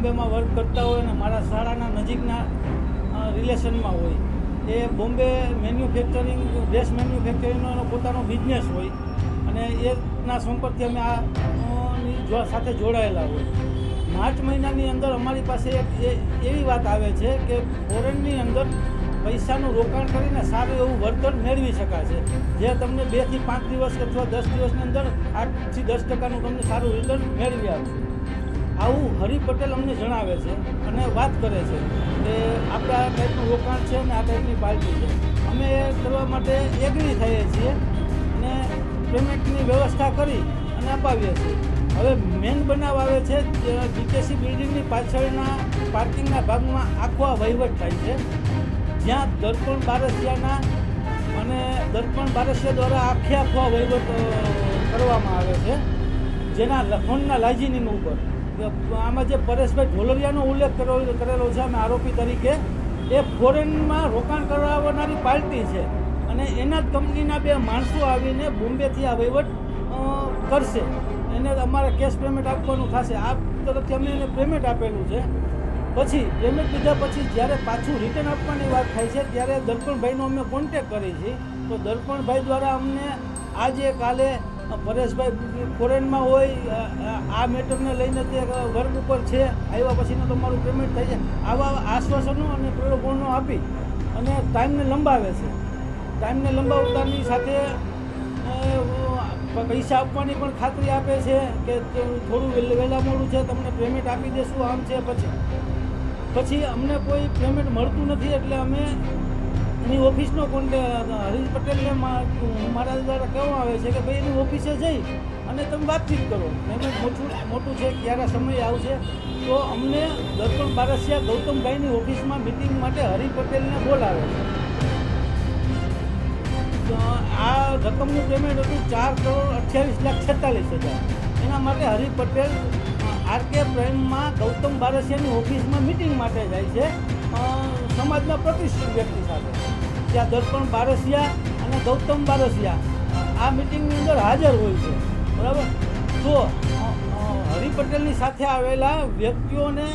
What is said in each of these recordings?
બોમ્બેમાં work કરતા હોય અને મારા શાળાના નજીકના રિલેશનમાં હોય. એ બોમ્બે મેન્યુફેક્ચરિંગ ડ્રેસ મેન્યુફેક્ચરિંગનો પોતાનો બિઝનેસ હોય. અને એના સંપર્કથી અમે આ સાથે જોડાયેલા હોય. માર્ચ મહિનાની અંદર અમારી પાસે એક એવી વાત આવે છે કે ફોરેનની અંદર પૈસાનું રોકાણ કરીને સારું એવું વળતર મેળવી શકાશે. જે તમને બેથી પાંચ દિવસ અથવા દસ દિવસની અંદર આઠથી દસ ટકાનું તમને સારું રિટર્ન મેળવી આપશે. આવું હરિ પટેલ અમને જણાવે છે અને વાત કરે છે કે આપણે આ ટાઈપનું રોકાણ છે અને આ ટાઈપની પાર્ટી છે. અમે કરવા માટે એગ્રી થઈએ છીએ અને પેમેન્ટની વ્યવસ્થા કરી અને અપાવીએ છીએ. હવે મેન બનાવ આવે છે જીકેસી બિલ્ડિંગની પાછળના પાર્કિંગના ભાગમાં આખો આ વહીવટ થાય છે. જ્યાં દર્પણ બારસિયાના અને દર્પણ બારસિયા દ્વારા આખે આખો વહીવટ કરવામાં આવે છે. જેના લખણના લાજીની ઉપર. આમાં જે પરેશભાઈ ઢોલરિયાનો ઉલ્લેખ કરેલો કરેલો છે અમે આરોપી તરીકે. એ ફોરેનમાં રોકાણ કરાવનારી પાર્ટી છે અને એના જ કંપનીના બે માણસો આવીને બોમ્બેથી આ વહીવટ કરશે. એને અમારે કેશ પેમેન્ટ આપવાનું થશે. આ તરફથી અમે એને પેમેન્ટ આપેલું છે. પછી પેમેન્ટ લીધા પછી જ્યારે પાછું રિટર્ન આપવાની વાત થાય છે, ત્યારે દર્પણભાઈનો અમે કોન્ટેક કરીએ છીએ તો દર્પણભાઈ દ્વારા અમને આજે કાલે પરેશભાઈ ફોરેનમાં હોય આ મેટરને લઈને તે વર્ગ ઉપર છે, આવ્યા પછીનું તમારું પેમેન્ટ થઈ જાય. આવા આશ્વાસનો અને પ્રલોભનો આપી અને ટાઈમને લંબાવે છે. ટાઈમને લંબાવતાની સાથે પૈસા આપવાની પણ ખાતરી આપે છે કે થોડું વહેલ- મોડું છે, તમને પેમેન્ટ આપી દેશું, આમ છે, પછી. પછી અમને કોઈ પેમેન્ટ મળતું નથી એટલે અમે એની ઓફિસનો કોન્ટેક હરીશ પટેલને મારા દ્વારા કહેવામાં આવે છે કે ભાઈ એની ઓફિસે જઈ અને તમે વાતચીત કરો. મેં મોટું મોટું છે, ક્યારે સમય આવશે? તો અમને દર્પણ બારસિયા ગૌતમભાઈની ઓફિસમાં મિટિંગ માટે હરી પટેલને બોલાવે છે. આ રકમનું પેમેન્ટ હતું ચાર કરોડ અઠ્યાવીસ લાખ છેતાલીસ હજાર. એના માટે હરી પટેલ, આર કે પ્રાઇમમાં ગૌતમ બારસિયાની ઓફિસમાં મિટિંગ માટે જાય છે. સમાજના પ્રતિષ્ઠિત વ્યક્તિ સાથે. ત્યાં દર્પણ બારસિયા અને ગૌતમ બારસિયા આ મિટિંગની અંદર હાજર હોય છે. બરાબર? તો અ, પટેલની સાથે આવેલા વ્યક્તિઓને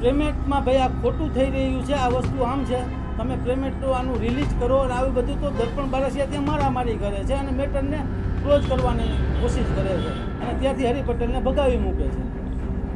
પેમેન્ટમાં ભાઈ આ ખોટું થઈ રહ્યું છે આ વસ્તુ આમ છે તમે પેમેન્ટ તો આનું રિલીઝ કરો અને આવી બધું તો દર્પણ બારસિયા ત્યાં મારામારી કરે છે અને મેટરને ક્લોઝ કરવાની કોશિશ કરે છે. અને ત્યાંથી હરિ પટેલને ભગાવી મૂકે છે.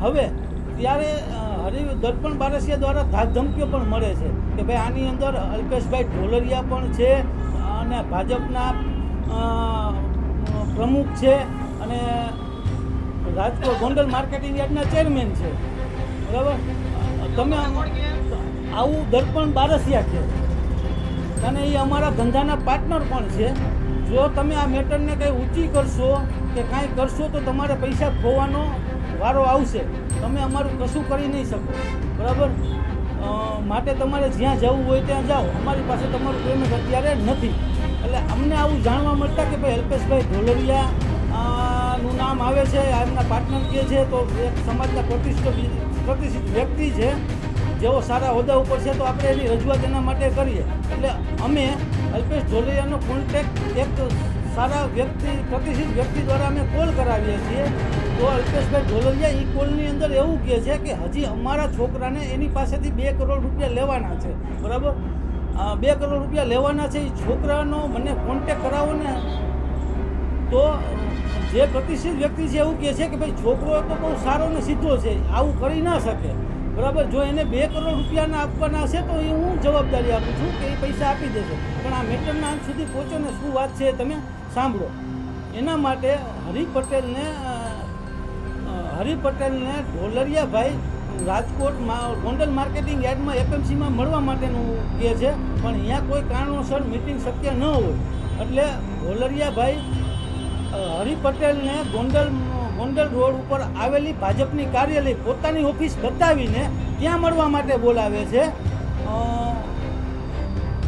હવે ત્યારે હરિ દર્પણ બારસિયા દ્વારા ધાકધમકીઓ પણ મળે છે કે ભાઈ આની અંદર અલ્પેશભાઈ ઢોલરિયા પણ છે અને ભાજપના પ્રમુખ છે અને રાજકોટ ગોંડલ માર્કેટિંગ યાર્ડના ચેરમેન છે. બરાબર? તમે આવું દર્પણ બારસિયા છે. અને એ અમારા ધંધાના પાર્ટનર પણ છે. જો તમે આ મેટરને કંઈ ઊંચી કરશો કે કાંઈ કરશો તો તમારે પૈસા ખોવાનો વારો આવશે. તમે અમારું કશું કરી નહીં શકો. બરાબર? માટે તમારે જ્યાં જવું હોય ત્યાં જાઓ. અમારી પાસે તમારું પેમેન્ટ અત્યારે નથી. એટલે અમને આવું જાણવા મળતા કે ભાઈ અલ્પેશભાઈ ઢોલરિયા નું નામ આવે છે, એમના પાર્ટનર જે છે, તો એક સમાજના પ્રતિષ્ઠિત પ્રતિષ્ઠિત વ્યક્તિ છે, જેઓ સારા હોદ્દા ઉપર છે, તો આપણે એની રજૂઆત એના માટે કરીએ. એટલે અમે અલ્પેશ ઢોલરિયાનો કોન્ટેક્ટ એક સારા વ્યક્તિ પ્રતિષ્ઠિત વ્યક્તિ દ્વારા અમે કોલ કરાવીએ છીએ. તો અલ્પેશભાઈ ઢોલરિયા એ કોલની અંદર એવું કહે છે કે હજી અમારા છોકરાને એની પાસેથી બે કરોડ રૂપિયા લેવાના છે. બરાબર? બે કરોડ રૂપિયા લેવાના છે એ છોકરાનો મને કોન્ટેક કરાવો ને. તો જે પ્રતિષ્ઠિત વ્યક્તિ છે એવું કહે છે કે ભાઈ છોકરો તો બહુ સારો ને સીધો છે, આવું કરી ના શકે. બરાબર? જો એને બે કરોડ રૂપિયાના આપવાના હશે તો એ હું જવાબદારી આપું છું કે એ પૈસા આપી દેશે. પણ આ મેટરના અંત સુધી પહોંચો ને શું વાત છે તમે સાંભળો. એના માટે હરિ પટેલને હરિ પટેલને ઢોલરિયાભાઈ રાજકોટમાં, ગોંડલ માર્કેટિંગ યાર્ડમાં એપએમસીમાં મળવા માટેનું કહે છે. પણ અહીંયા કોઈ કારણોસર મિટિંગ શક્ય ન હોય. એટલે ઢોલરિયાભાઈ હરિ પટેલને ગોંડલ ગોંડલ રોડ ઉપર આવેલી ભાજપની કાર્યાલય પોતાની ઓફિસ બતાવીને ત્યાં મળવા માટે બોલાવે છે.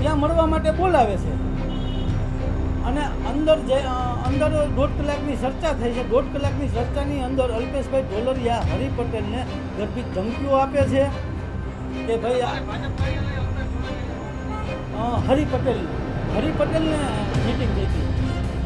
ત્યાં મળવા માટે બોલાવે છે. અને અંદર જે અંદર દોઢ કલાકની ચર્ચા થઈ છે. દોઢ કલાકની ચર્ચાની અંદર અલ્પેશભાઈ ઢોલરિયા, હરિ પટેલને ગર્ભિત ધમકીઓ આપે છે કે ભાઈ હરિ પટેલ, હરિ પટેલને મિટિંગ થઈ હતી.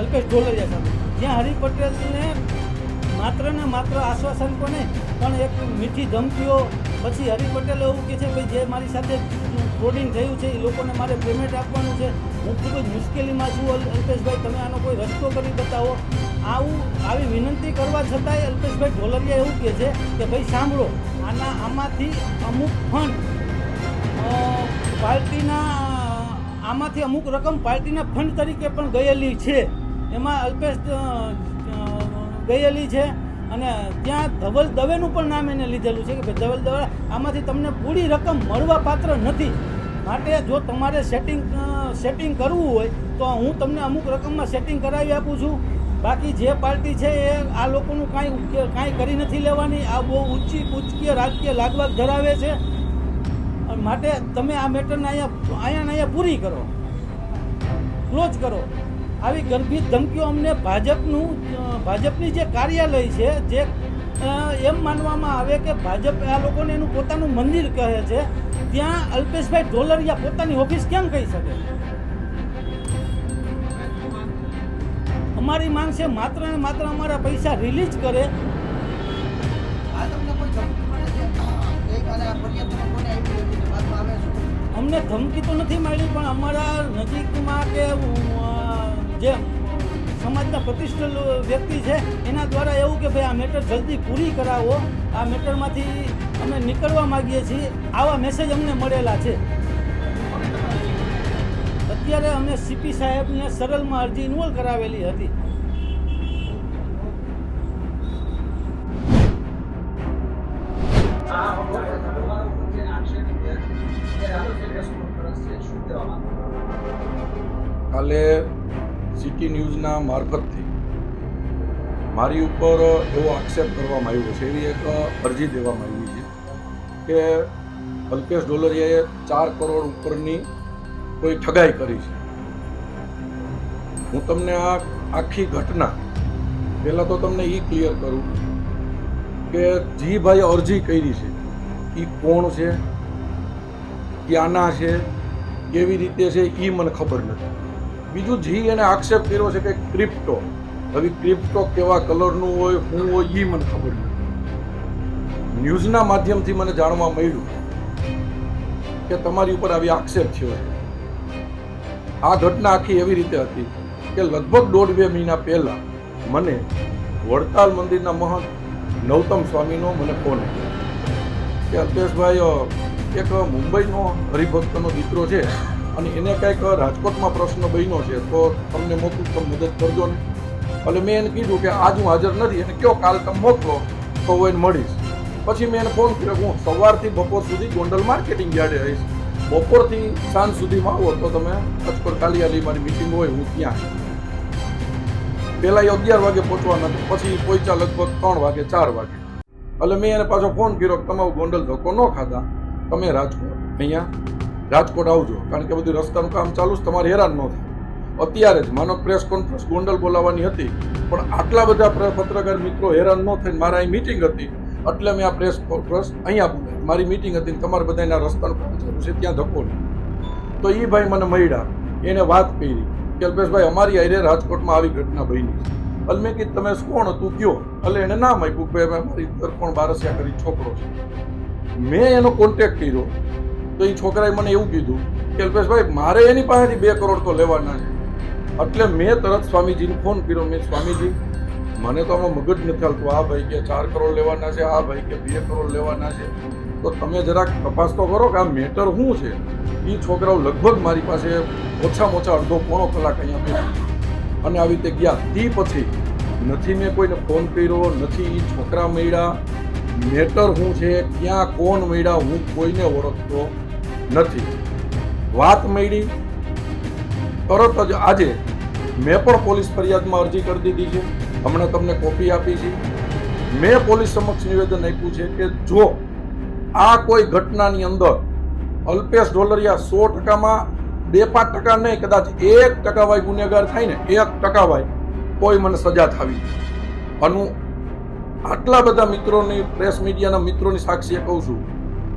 અલ્પેશ ઢોલરિયા સાથે. જ્યાં હરિ પટેલને માત્ર ને માત્ર આશ્વાસન કોને પણ એક મીઠી ધમકીઓ, પછી હરિ પટેલ એવું કહે છે, ભાઈ, જે મારી સાથે ફ્રોડિંગ થયું છે, એ લોકોને મારે પેમેન્ટ આપવાનું છે. હું ખૂબ જ મુશ્કેલીમાં છું અલ્પેશભાઈ, તમે આનો કોઈ રસ્તો કરી બતાવો. આવું, આવી વિનંતી કરવા છતાંય અલ્પેશભાઈ ઢોલરિયા એવું કહે છે કે, ભાઈ, સાંભળો, આના, આમાંથી અમુક ફંડ પાર્ટીના, આમાંથી અમુક રકમ પાર્ટીના ફંડ તરીકે પણ ગયેલી છે. એમાં અલ્પેશ ગયેલી છે અને ત્યાં ધવલ દવેનું પણ નામ એને લીધેલું છે કે ભાઈ ધવલ દવે, આમાંથી તમને પૂરી રકમ મળવા પાત્ર નથી. માટે જો તમારે સેટિંગ સેટિંગ કરવું હોય, તો હું તમને અમુક રકમમાં સેટિંગ કરાવી આપું છું. બાકી જે પાર્ટી છે એ આ લોકોનું કાંઈ કાંઈ કરી નથી લેવાની. આ બહુ ઊંચી ઉચકીય રાજકીય લાગવાગ ધરાવે છે. માટે તમે આ મેટરને અહીંયા અહીંયા અહીંયા પૂરી કરો. ક્લોઝ કરો. આવી ગર્ભિત ધમકીઓ અમને ભાજપનું ભાજપની જે કાર્યાલય છે જે એમ માનવામાં આવે કે ભાજપ આ લોકોને એનું પોતાનું મંદિર કહે છે ત્યાં અલ્પેશભાઈ ઢોલરિયા પોતાની ઓફિસ કેમ કહી શકે? અમારી માંગ છે માત્ર ને માત્ર અમારા પૈસા રિલીઝ કરે. અમને ધમકી તો નથી મળી પણ અમારા નજીકમાં કે જે સમાજના પ્રતિષ્ઠિત વ્યક્તિ છે, એના દ્વારા એવું કે ભાઈ આ મેટર જલ્દી પૂરી કરાવો, આ મેટરમાંથી અમે નીકળવા માગીએ છીએ, આવા મેસેજ અમને મળેલા છે. અત્યારે અમે સીપી સાહેબને સરળમાં અરજી ઇન્વોલ્વ કરાવેલી હતી. કાલે સિટી ન્યૂઝના મારફતથી મારી ઉપર એવો આક્ષેપ કરવામાં આવ્યો છે. એવી એક અરજી દેવામાં આવી છે કે અલ્પેશ ડોલરિયાએ ચાર કરોડ ઉપરની કોઈ ઠગાઈ કરી છે. હું તમને આ આખી ઘટના પહેલાં તો તમને એ ક્લિયર કરું કે જી ભાઈ અરજી કરી છે. એ કોણ છે? ક્યાંના છે? કેવી રીતે છે? એ મને ખબર નથી. બીજું જી એને આક્ષેપ કર્યો છે કે ક્રિપ્ટો હવે ક્રિપ્ટો કેવા કલરનું હોય, શું હોય એ મને ખબર નથી. ન્યૂઝના માધ્યમથી મને જાણવા મળ્યું કે તમારી ઉપર આવી આક્ષેપ થયો આ ઘટના આખી એવી રીતે હતી કે લગભગ દોઢ બે મહિના પહેલાં મને વડતાલ મંદિરના મહંત નવતમ સ્વામીનો મને ફોન આવ્યો કે અલ્પેશભાઈ એક મુંબઈનો હરિભક્તનો દીકરો છે. અને એને કંઈક રાજકોટમાં પ્રશ્ન બન્યો છે, તો તમને મોકલું, તમે મદદ કરજો ને. એટલે મેં એને કીધું કે આજ હું હાજર નથી, એને કયો કાલ તમે મોકલો, તો હું એને મળીશ. પછી મેં એને ફોન કર્યો હું સવારથી બપોર સુધી ગોંડલ માર્કેટિંગ યાર્ડે રહીશ બપોરથી સાંજ સુધીમાં આવો, તો તમે રાજકોટ કાલિયાલી મારી મિટિંગ હોય, હું ત્યાં. પહેલાં અગિયાર વાગે પહોંચવાના પછી પહોંચ્યા લગભગ ત્રણ વાગે, ચાર વાગે. એટલે મેં એને પાછો ફોન કર્યો કે તમારું ગોંડલ ધક્કો ન ખાતા તમે રાજકોટ અહીંયા રાજકોટ આવજો. કારણ કે બધું રસ્તાનું કામ ચાલુ છે તમારે હેરાન ન થાય. અત્યારે જ માનો પ્રેસ કોન્ફરન્સ ગોંડલ બોલાવવાની હતી. પણ આટલા બધા પત્રકાર મિત્રો હેરાન ન થઈને મારા અહીં મિટિંગ હતી. એટલે મેં આ પ્રેસ કોન્ફરન્સ અહીંયા બોલાવી. મારી મિટિંગ હતી તમારે બધાના રસ્તાનું કામ ચાલુ છે, ત્યાં ધક્કો તો એ ભાઈ મને મળ્યા. એને વાત કરી. કે અલ્પેશભાઈ, અમારી આરે રાજકોટમાં આવી ઘટના બની એટલે મેં કીધું તમે કોણ હતું? કયો? એટલે એને નામ આપ્યું કે મારી તરફણ બારસિયા કરી છોકરો છે. મેં એનો કોન્ટેક્ટ કર્યો. તો એ છોકરાએ મને એવું કીધું કે અલ્પેશભાઈ, મારે એની પાસેથી બે કરોડ તો લેવાના છે. એટલે મેં તરત સ્વામીજીને ફોન કર્યો. મેં સ્વામીજી, મને તો આમાં મગજ નથી હાલતું. આ ભાઈ કે ચાર કરોડ લેવાના છે, આ ભાઈ કે બે કરોડ લેવાના છે. તો તમે જરાક તપાસ તો કરો કે આ મેટર શું છે? એ છોકરાઓ લગભગ મારી પાસે ઓછામાં ઓછા અડધો પોણો કલાક અહીંયા બેઠા અને આવી રીતે ગયા. તે પછી નથી મેં કોઈને ફોન કર્યો, નથી એ છોકરા મળ્યા. મેટર શું છે? ક્યાં કોણ મળ્યા? હું કોઈને ઓળખતો નથી. વાત મળી, તરત જ આજે મેં પણ પોલીસ ફરિયાદમાં અરજી કરી દીધી છે. હમણાં તમને કોપી આપી છે. મેં પોલીસ સમક્ષ નિવેદન આપ્યું છે કે જો આ કોઈ ઘટનાની અંદર અલ્પેશ ઢોલરિયા સો ટકામાં, બે પાંચ ટકા નહીં, કદાચ એક ટકા ભાઈ ગુનેગાર થાય ને, એક ટકા ભાઈ કોઈ મને સજા થાવી. અને આટલા બધા મિત્રોની, પ્રેસ મીડિયાના મિત્રોની સાક્ષીએ કહું છું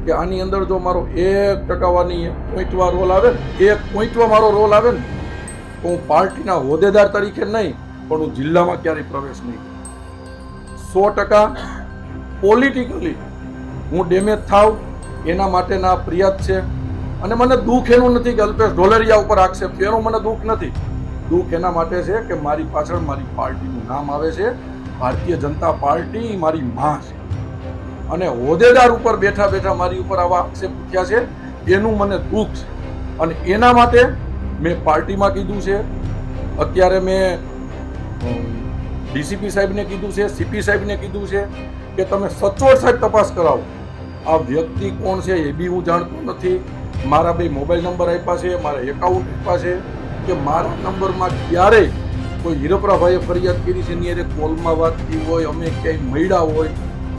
કે આની અંદર જો મારો એક ટકાવાની પોઈન્ટવા રોલ આવે ને, એક પોઈન્ટવા મારો રોલ આવે ને, તો હું પાર્ટીના હોદ્દેદાર તરીકે નહીં, પણ હું જિલ્લામાં ક્યારેય પ્રવેશ નહીં. સો ટકા પોલિટિકલી હું ડેમેજ થાવ એના માટેના ફરિયાદ છે. અને મને દુઃખ એનું નથી કે અલ્પેશ ઢોલરિયા ઉપર આક્ષેપ છે, એનું મને દુઃખ નથી. દુઃખ એના માટે છે કે મારી પાછળ મારી પાર્ટીનું નામ આવે છે. ભારતીય જનતા પાર્ટી મારી માં છે. અને હોદ્દેદાર ઉપર બેઠા બેઠા મારી ઉપર આવા આક્ષેપ ઉઠ્યા છે, એનું મને દુઃખ છે. અને એના માટે મેં પાર્ટીમાં કીધું છે, અત્યારે મેં ડીસીપી સાહેબને કીધું છે, સીપી સાહેબને કીધું છે કે તમે સચોટ સાહેબ તપાસ કરાવો. આ વ્યક્તિ કોણ છે એ બી હું જાણતો નથી. મારા બે મોબાઈલ નંબર આપ્યા છે, મારા એકાઉન્ટ આપ્યા છે કે મારા નંબરમાં ક્યારેય કોઈ હીરપરાભાઈએ ફરિયાદ કરી છે, એની અરે કોલમાં વાત થઈ હોય, અમે ક્યાંય મળ્યા હોય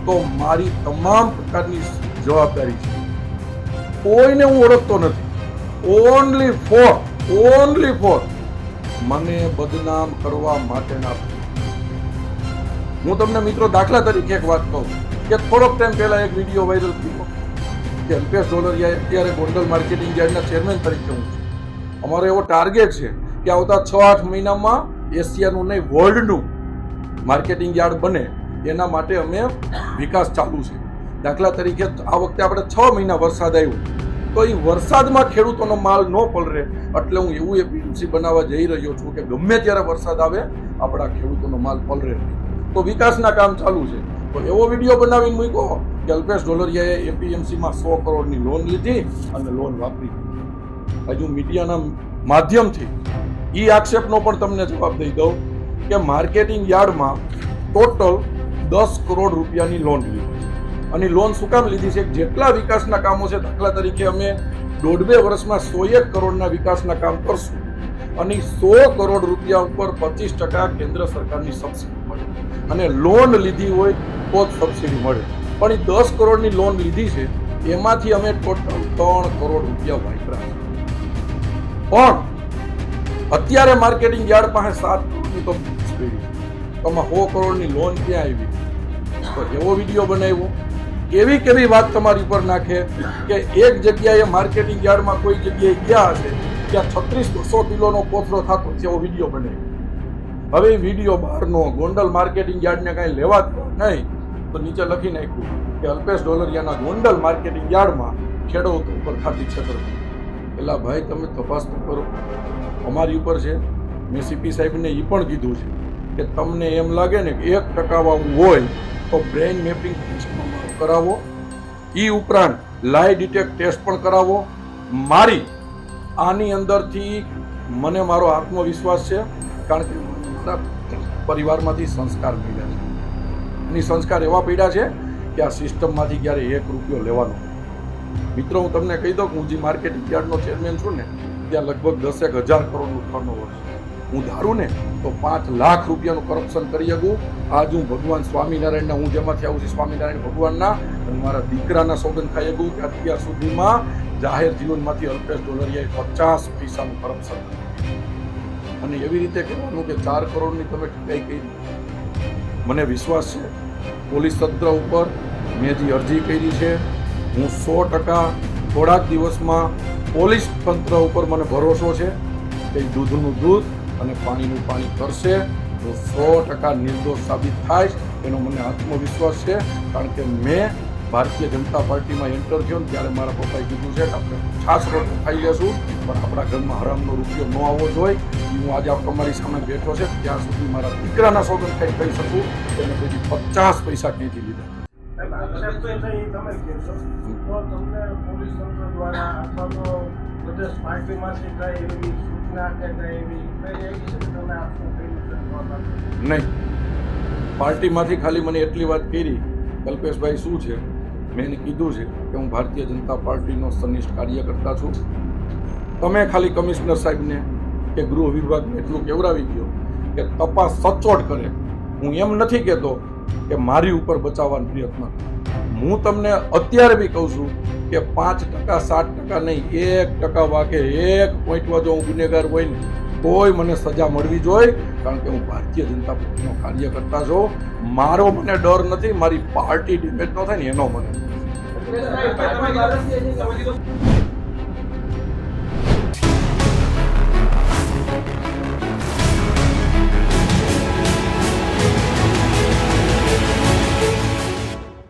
તો મારી તમામ પ્રકારની જવાબદારી છે. કોઈને હું ઓળખતો નથી. ઓનલી ફોર ઓનલી ફોર મને બદનામ કરવા માટેના હું તમને મિત્રો દાખલા તરીકે એક વાત કહું કે થોડોક ટાઈમ પહેલા એક વીડિયો વાયરલ થયો કે અલ્પેશ ડોલરિયા અત્યારે ગોંડલ માર્કેટિંગ યાર્ડના ચેરમેન તરીકે હું છું. અમારો એવો ટાર્ગેટ છે કે આવતા છ, આઠ મહિનામાં એશિયાનું નહીં વર્લ્ડનું માર્કેટિંગ યાર્ડ બને. એના માટે અમે વિકાસ ચાલુ છે. દાખલા તરીકે આ વખતે આપણે છ મહિના વરસાદ આવ્યો. તો એ વરસાદમાં ખેડૂતોનો માલ ન પલરે. એટલે હું એવું એપીએમસી બનાવવા જઈ રહ્યો છું કે ગમે ત્યારે વરસાદ આવે, આપણા ખેડૂતોનો માલ પલરે. તો વિકાસના કામ ચાલુ છે. તો એવો વીડિયો બનાવીને મૂક્યો કે અલ્પેશ ડોલરિયાએ એપીએમસીમાં સો કરોડની લોન લીધી અને લોન વાપરી. હજુ મીડિયાના માધ્યમથી એ આક્ષેપનો પણ તમને જવાબ દઈ દઉં કે માર્કેટિંગ યાર્ડમાં ટોટલ દસ કરોડ રૂપિયાની લોન લીધી. અને લોન શું કામ લીધી છે? જેટલા વિકાસના કામો છે, દાખલા તરીકે અમે દોઢ બે વર્ષમાં સો એક કરોડના વિકાસના કામ કરશું. અને સો કરોડ રૂપિયા ઉપર પચીસ ટકા કેન્દ્ર સરકારની સબસિડી મળે. અને લોન લીધી હોય તો જ સબસિડી મળે. પણ એ દસ કરોડની લોન લીધી છે, એમાંથી અમે ટોટલ ત્રણ કરોડ રૂપિયા વાપરા પણ અત્યારે માર્કેટિંગ યાર્ડ પાસે સાત કરોડની તો સો કરોડની લોન ક્યાં આવી? તો એવો વીડિયો બનાવ્યો. કેવી કેવી વાત તમારી ઉપર નાખે કે એક જગ્યાએ માર્કેટિંગ યાર્ડમાં કોઈ જગ્યાએ ગયા હશે, ત્યાં છત્રીસ બસો કિલોનો કોથળો થતો તેવો વીડિયો બનાવ્યો. હવે વીડિયો બહારનો ગોંડલ માર્કેટિંગ યાર્ડને કાંઈ લેવા જ નહીં. તો નીચે લખી નાખ્યું કે અલ્પેશ ડોલરિયાના ગોંડલ માર્કેટિંગ યાર્ડમાં ખેડૂતો ઉપર ખાતી છેતરપિંડી પેલા ભાઈ, તમે તપાસ તો કરો. અમારી ઉપર છે. મેં સીપી સાહેબને એ પણ કીધું છે કે તમને એમ લાગે ને કે એક ટકાવાવું હોય તો બ્રેઇન મેપિંગ કરાવો. એ ઉપરાંત લાઈ ડિટેક્ટ ટેસ્ટ પણ કરાવો. મારી આની અંદરથી મને મારો આત્મવિશ્વાસ છે, કારણ કે મારા પરિવારમાંથી સંસ્કાર પડ્યા છે. અને સંસ્કાર એવા પડ્યા છે કે આ સિસ્ટમમાંથી ક્યારે એક રૂપિયો લેવાનો. મિત્રો, હું તમને કહી દઉં કે હું જે માર્કેટ યાર્ડનો ચેરમેન છું ને, ત્યાં લગભગ દસેક હજાર કરોડનું ટર્નઓવર છે. હું ધારું ને તો પાંચ લાખ રૂપિયાનું કરપ્શન કરી શકું. આજ હું ભગવાન સ્વામિનારાયણના હું જેમાંથી આવું છું સ્વામિનારાયણ ભગવાનના અને મારા દીકરાના સોગંદ ખાઈ શકું કે અત્યાર સુધીમાં જાહેર જીવનમાંથી અલ્પેશ ડોલરિયાએ પચાસ પૈસાનું કરપ્શન અને એવી રીતે કહેવાનું કે ચાર કરોડની તમે ઠગાઈ કરી મને વિશ્વાસ છે. પોલીસ તંત્ર ઉપર મેં જે અરજી કરી છે, હું સો ટકા થોડાક દિવસમાં પોલીસ તંત્ર ઉપર મને ભરોસો છે કે દૂધનું દૂધ અને પાણીનું પાણી કરશે તો સો ટકા નિર્દોષ સાબિત થાય એનો મને આત્મવિશ્વાસ છે કારણ કે મેં ભારતીય જનતા પાર્ટીમાં એન્ટર થયો ને ત્યારે મારા પપ્પાએ કીધું છે કે આપણે છાસ રોટલી ખાઈ લેશું પણ આપણા ઘરમાં હરામનો રૂપિયો ન આવવો જોઈએ. હું આજે તમારી સામે બેઠો છે ત્યાં સુધી મારા દીકરાના સોગંદ કંઈ કહી શકું? એને પછી પચાસ પૈસા ક્યાંથી લીધા? થઈ, તમે પોલીસ તંત્ર દ્વારા અથવા તો પ્રદેશ પાર્ટીમાંથી કઈ એવી સૂચના કે કઈ એવી કઈ એવી છે કે તમે આપશો આપશો? નહીં પાર્ટીમાંથી ખાલી મને એટલી વાત કરી, કલ્પેશભાઈ શું છે મેં એને કીધું છે કે હું ભારતીય જનતા પાર્ટીનો સનિષ્ઠ કાર્યકર્તા છું તમે ખાલી કમિશનર સાહેબને કે ગૃહ વિભાગને એટલું કેવડાવી ગયો કે તપાસ સચોટ કરે હું એમ નથી કહેતો કે મારી ઉપર બચાવવાનો પ્રયત્ન. હું તમને અત્યારે બી કહું છું કે પાંચ ટકા, સાત ટકા નહીં, એક ટકા વાગે એક પોઈન્ટમાં જો હું ગુનેગાર હોય ને, તોય મને સજા મળવી જોઈએ, કારણ કે હું ભારતીય જનતા પાર્ટીનો કાર્યકર્તા છું. મારો મને ડર નથી, મારી પાર્ટી ડેમેજ ન થાય ને એનો મને.